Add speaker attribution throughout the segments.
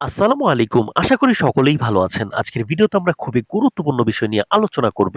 Speaker 1: আসসালামু আলাইকুম। আশা করি সকলেই ভালো আছেন। আজকের ভিডিওতে আমরা খুবই গুরুত্বপূর্ণ বিষয় নিয়ে আলোচনা করব।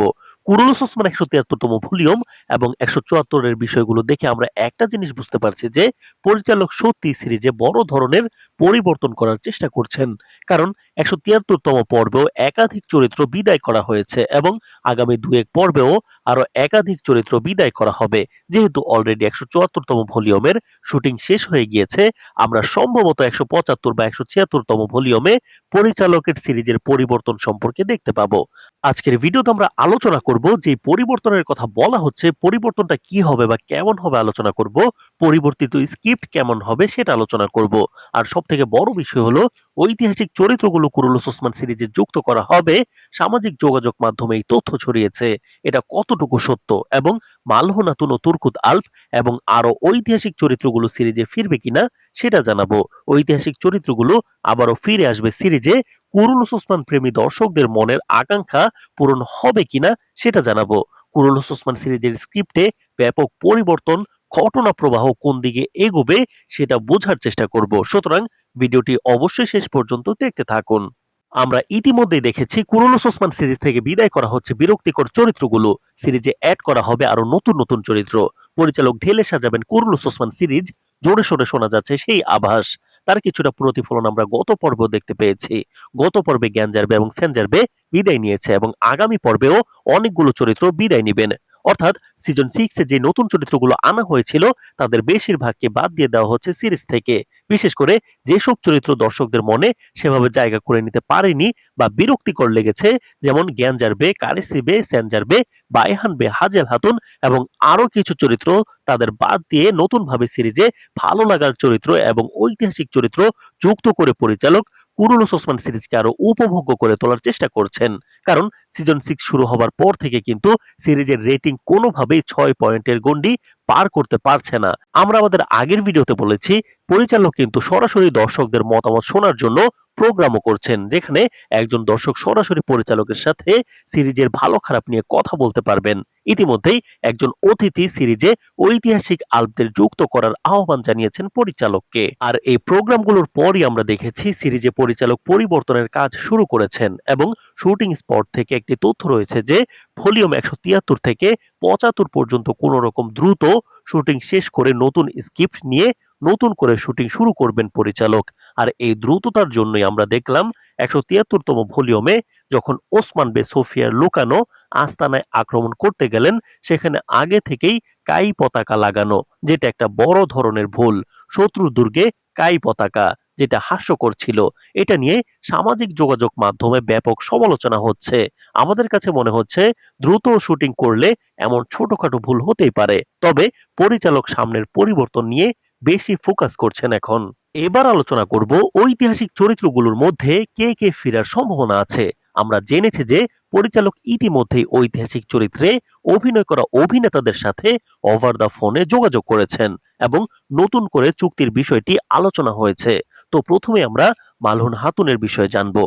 Speaker 1: কুরুলুস ওসমান ১৭৩তম ভলিউম এবং ১৭৪ এর বিষয়গুলো দেখে আমরা একটা জিনিস বুঝতে পারছি যে পরিচালক সত্যিই সিরিজে বড় ধরনের পরিবর্তন করার চেষ্টা করছেন। কারণ ১৭৩তম পর্বেও একাধিক চরিত্র বিদায় করা হয়েছে এবং আগামী ২-১ পর্বেও আরও একাধিক চরিত্র বিদায় করা হবে। যেহেতু অলরেডি ১৭৪তম ভলিউমের শুটিং শেষ হয়ে গিয়েছে, আমরা সম্ভবত ১৭৫ বা ১৭৬ তম ভলিউমে পরিচালকের সিরিজের পরিবর্তন সম্পর্কে দেখতে পাবো। আজকের ভিডিওতে আমরা আলোচনা করব যে পরিবর্তনের কথা বলা হচ্ছে, পরিবর্তনটা কি হবে বা কেমন হবে আলোচনা করব, পরিবর্তিত স্ক্রিপ্ট কেমন হবে সেটা আলোচনা করব। আর সব থেকে বড় বিষয় হলো ঐতিহাসিক চরিত্রগুলো কুরুলুস ওসমান সিরিজে যুক্ত করা হবে। সামাজিক যোগাযোগ মাধ্যমে এই তথ্য ছড়িয়েছে। এটা কতটুকু সত্য এবং মালহনাতুন ও তুর্কুত আলফ এবং আরও ঐতিহাসিক চরিত্রগুলো সিরিজে ফিরবে কিনা সেটা জানাব। ঐতিহাসিক চরিত্রগুলো আবারও ফিরে আসবে সিরিজে। কুরুলুস ওসমান প্রেমী দর্শকদের মনের আকাঙ্ক্ষা পূরণ হবে কিনা সেটা জানাব। কুরুলুস ওসমান সিরিজের স্ক্রিপ্টে ব্যাপক পরিবর্তন ঘটনা প্রবাহ কোন দিকে এগোবে সেটা বোঝার চেষ্টা করব। সুতরাং ভিডিওটি অবশ্যই শেষ পর্যন্ত দেখতে থাকুন। আমরা ইতিমধ্যেই দেখেছি কুরুলুস ওসমান সিরিজ থেকে বিদায় করা হচ্ছে বিরক্তিকর চরিত্রগুলো। সিরিজে অ্যাড করা হবে আরও নতুন নতুন চরিত্র। পরিচালক ঢেলে সাজাবেন কুরুলুস ওসমান সিরিজ। জোরে সোরে শোনা যাচ্ছে সেই আভাস। তার কিছুটা প্রতিফলন আমরা গত পর্বেও দেখতে পেয়েছি। গত পর্বে জ্ঞানজারবে এবং সেনজারবে বিদায় নিয়েছে এবং আগামী পর্বেও অনেকগুলো চরিত্র বিদায় নেবেন। অর্থাৎ সিজন সিক্সে যে নতুন চরিত্রগুলো আনা হয়েছিল, তাদের বেশিরভাগকে বাদ দিয়ে দেওয়া হচ্ছে সিরিজ থেকে। বিশেষ করে যেসব চরিত্র দর্শকদের মনে সেভাবে জায়গা করে নিতে পারেনি বা বিরক্তিকর লেগেছে, যেমন জ্ঞানজারবে কারিসিবে সেনজারবে বাইহানবে হাজেল হাতুন এবং আরও কিছু চরিত্র তাদের বাদ দিয়ে নতুনভাবে সিরিজে ভালো লাগার চরিত্র এবং ঐতিহাসিক চরিত্র যুক্ত করে পরিচালক কুরুলুস ওসমান সিরিজকে আরও উপভোগ্য করে তোলার চেষ্টা করছেন। কারণ সিজন সিক্স শুরু হবার পর থেকে কিন্তু সিরিজের রেটিং কোনোভাবেই ছয় পয়েন্টের গন্ডি পার করতে পারছে না। আমরা আমাদের আগের ভিডিওতে বলেছি, পরিচালক কিন্তু সরাসরি দর্শকদের মতামত শোনার জন্য প্রোগ্রামও করছেন, যেখানে একজন দর্শক সরাসরি পরিচালকের সাথে সিরিজের ভালো খারাপ নিয়ে কথা বলতে পারবেন। ইতিমধ্যেই একজন অতিথি সিরিজে ঐতিহাসিক আলপদের যুক্ত করার আহ্বান জানিয়েছেন পরিচালককে। আর এই প্রোগ্রামগুলোর পরই আমরা দেখেছি সিরিজে পরিচালক পরিবর্তনের কাজ শুরু করেছেন এবং শুটিং স্পট থেকে একটি তথ্য রয়েছে যে, ভলিউম একশো তিয়াত্তর থেকে পঁচাত্তর পর্যন্ত কোন রকম দ্রুত শুটিং শেষ করে নতুন স্ক্রিপ্ট নিয়ে নতুন করে শুটিং শুরু করবেন পরিচালক। আর এই দ্রুততার জন্যই আমরা দেখলাম একশো তিয়াত্তরতম ভলিউমে যখন ওসমান বে সোফিয়ার লুকানো, আস্তানায় আক্রমণ করতে গেলেন, সেখানে আগে থেকেই কাই পতাকা লাগানো, যেটা একটা বড় ধরনের ভুল। শত্রুর দুর্গে কাই পতাকা, যেটা হাস্যকর ছিল। এটা নিয়ে সামাজিক যোগাযোগ মাধ্যমে ব্যাপক সমালোচনা হচ্ছে। আমাদের কাছে মনে হচ্ছে, দ্রুত শুটিং করলে এমন ছোটখাটো ভুল হতেই পারে। তবে পরিচালক সামনের পরিবর্তন নিয়ে বেশি ফোকাস করছেন এখন। এবার আলোচনা করব ঐতিহাসিক চরিত্রগুলোর মধ্যে কে কে ফেরার সম্ভাবনা আছে। আমরা জেনেছি যে পরিচালক ইতিমধ্যেই ঐতিহাসিক চরিত্রে অভিনয় করা অভিনেতাদের সাথে ওভার দ্য ফোনে যোগাযোগ করেছেন এবং নতুন করে চুক্তির বিষয়টি আলোচনা হয়েছে। তো প্রথমে আমরা মালহুন হাতুনের বিষয়ে জানব।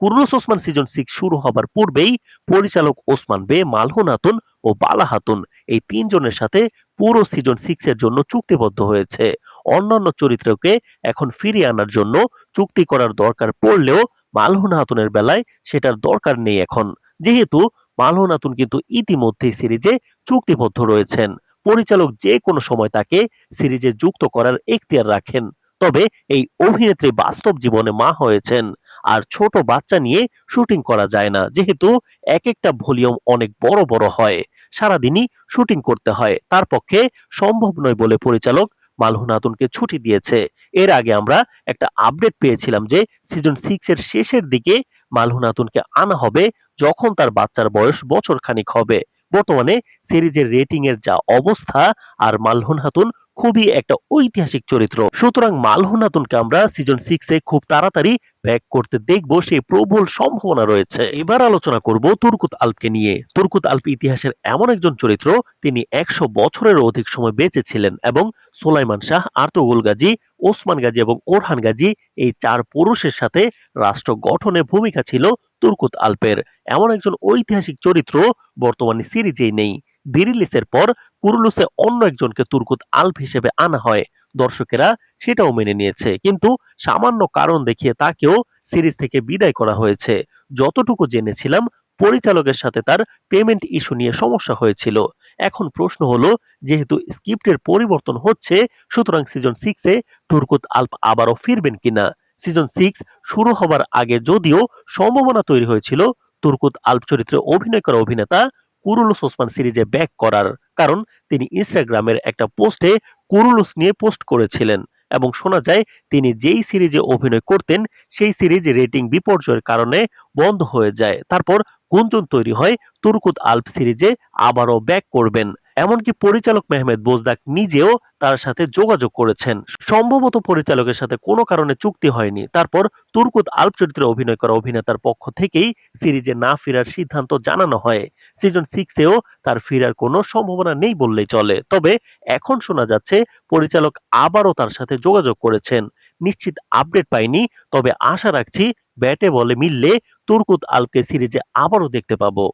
Speaker 1: কুরুলস ওসমান সিজন সিক্স শুরু হবার পূর্বেই পরিচালক ওসমান বে, মালহুন হাতুন ও বালা হাতুন এই তিনজনের সাথে পুরো সিজন সিক্স এর জন্য চুক্তিবদ্ধ হয়েছে। অন্যান্য চরিত্রকে এখন ফিরিয়ে আনার জন্য চুক্তি করার দরকার পড়লেও মালহুন হাতুনের বেলায় সেটার দরকার নেই এখন। যেহেতু মালহুন হাতুন কিন্তু ইতিমধ্যেই সিরিজে চুক্তিবদ্ধ রয়েছেন। পরিচালক যে কোনো সময় তাকে সিরিজে যুক্ত করার এখতিয়ার রাখেন। তবে এই অভিনেত্রী বাস্তব জীবনে মা হয়েছেন। আর ছোট বাচ্চা নিয়ে শুটিং করা যায় না। যেহেতু এক একটা ভলিউম অনেক বড় বড় হয়। সারাদিনই শুটিং করতে হয়। তার পক্ষে সম্ভব নয় বলে পরিচালক মালহুন হাতুনকে ছুটি দিয়েছে। এর আগে আমরা একটা আপডেট পেয়েছিলাম যে সিজন সিক্স এর শেষের দিকে মালহুন হাতুনকে আনা হবে যখন তার বাচ্চার বয়স বছর খানিক হবে। বর্তমানে সিরিজের রেটিং এর যা অবস্থা আর মালহুন হাতুন খুবই একটা ঐতিহাসিক চরিত্র। সুতরাং মালহুন হাতুনকে আমরা সিজন সিক্সে খুব তাড়াতাড়ি ব্যাক করতে দেখব সেই প্রবল সম্ভাবনা রয়েছে। এবার আলোচনা করব তুর্কুত আলপকে নিয়ে। তুর্কুত আলপ ইতিহাসের এমন একজন চরিত্র, তিনি একশো বছরের অধিক সময় বেঁচে ছিলেন এবং সোলাইমান শাহ, আর্তগুল গাজী, ওসমান গাজী এবং ওরহান গাজী এই চার পুরুষের সাথে রাষ্ট্র গঠনে ভূমিকা ছিল তুর্কুত আলপের। এমন একজন ঐতিহাসিক চরিত্র বর্তমানে সিরিজেই নেই। বিরিলিসের পর কুরুলুসে অন্য একজনকে তুর্কুত আলপ হিসেবে আনা হয়। দর্শকেরা সেটাও মেনে নিয়েছে। কিন্তু সামান্য কারণ দেখিয়ে তাকেও সিরিজ থেকে বিদায় করা হয়েছে। যতটুকু জেনেছিলাম, পরিচালকের সাথে তার পেমেন্ট ইস্যু নিয়ে সমস্যা হয়েছিল। এখন প্রশ্ন হলো, যেহেতু স্ক্রিপ্টের পরিবর্তন হচ্ছে, সুতরাং সিজন সিক্সে তুর্কুত আলপ আবারও ফিরবেন কিনা? সিজন সিক্স শুরু হবার আগে যদিও সম্ভাবনা তৈরি হয়েছিল, তুর্কুত আলপ চরিত্রে অভিনয় করা অভিনেতা কুরুলুস ওসমান সিরিজে ব্যাক করার কারণ তিনি ইনস্টাগ্রামের একটা পোস্টে কুরুলুস নিয়ে পোস্ট করেছিলেন এবং শোনা যায় তিনি যেই সিরিজে অভিনয় করতেন, সেই সিরিজ রেটিং বিপর্যয়ের কারণে বন্ধ হয়ে যায়। তারপর গুঞ্জন তৈরি হয়, তুর্কুত আলপ সিরিজে আবারও ব্যাক করবেন। এমনকি পরিচালক মেহমেদ বোজদাক নিজেও তার সাথে যোগাযোগ করেছেন। সম্ভবত পরিচালকের সাথে কোনো কারণে চুক্তি হয়নি। তারপর তুর্কুত আলপ চরিত্রে অভিনয় করা অভিনেতার পক্ষ থেকেই সিরিজে না ফেরার সিদ্ধান্ত জানানো হয়। সিজন সিক্সেও তার ফেরার কোনো সম্ভাবনা নেই বললেই চলে। তবে এখন শোনা যাচ্ছে পরিচালক আবারও তার সাথে যোগাযোগ করেছেন। নিশ্চিত আপডেট পাইনি, তবে আশা রাখছি ব্যাটে বলে মিললে তুর্কুত আলকে সিরিজে আবারও দেখতে পাবো।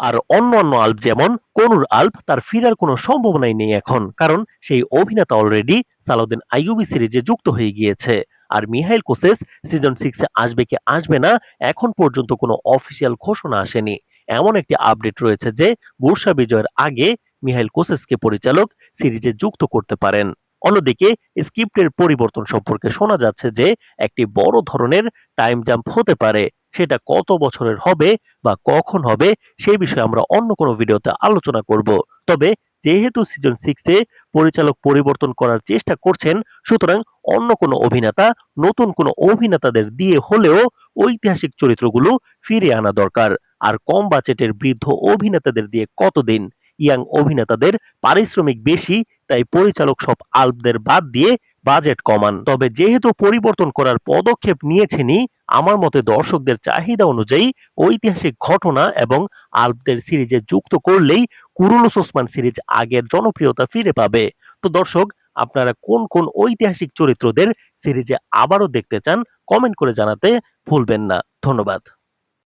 Speaker 1: আর অন্য অন্য আল্প যেমন কনুর আল্প, তার ফিরার কোনো সম্ভাবনাই নেই এখন, কারণ সেই অভিনেতা অলরেডি সালাউদ্দিন আইয়ুবি সিরিজে যুক্ত হয়ে গিয়েছে। আর মিহাইল কোসেস সিজন সিক্সে আসবে কি আসবে না, এখন পর্যন্ত কোনো অফিসিয়াল ঘোষণা আসেনি। এমন একটি আপডেট রয়েছে যে বুরসা বিজয়ের আগে মিহাইল কোসেসকে পরিচালক সিরিজে যুক্ত করতে পারেন। অন্যদিকে স্ক্রিপ্টের পরিবর্তন সম্পর্কে শোনা যাচ্ছে যে, একটি বড় ধরনের টাইম জাম্প হতে পারে। সেটা কত বছরের হবে বা কখন হবে, সেই বিষয়ে আমরা অন্য কোনো ভিডিওতে আলোচনা করব। তবে যেহেতু সিজন সিক্সে পরিচালক পরিবর্তন করার চেষ্টা করছেন, সুতরাং অন্য কোনো অভিনেতা, নতুন কোনো অভিনেতাদের দিয়ে হলেও ঐতিহাসিক চরিত্রগুলো ফিরে আনা দরকার। আর কম বাজেটের বৃদ্ধ অভিনেতাদের দিয়ে কতদিন? ইয়াং অভিনেতাদের পারিশ্রমিক বেশি, তাই পরিচালক সব আল্পদের বাদ দিয়ে বাজেট কমান। তবে যেহেতু পরিবর্তন করার পদক্ষেপ নিয়েছেনই, আমার মতে দর্শকদের চাহিদা অনুযায়ী ঐতিহাসিক ঘটনা এবং আল্পদের সিরিজে যুক্ত করলেই কুরুলুস ওসমান সিরিজ আগের জনপ্রিয়তা ফিরে পাবে। তো দর্শক, আপনারা কোন কোন ঐতিহাসিক চরিত্রদের সিরিজে আবারও দেখতে চান, কমেন্ট করে জানাতে ভুলবেন না। ধন্যবাদ।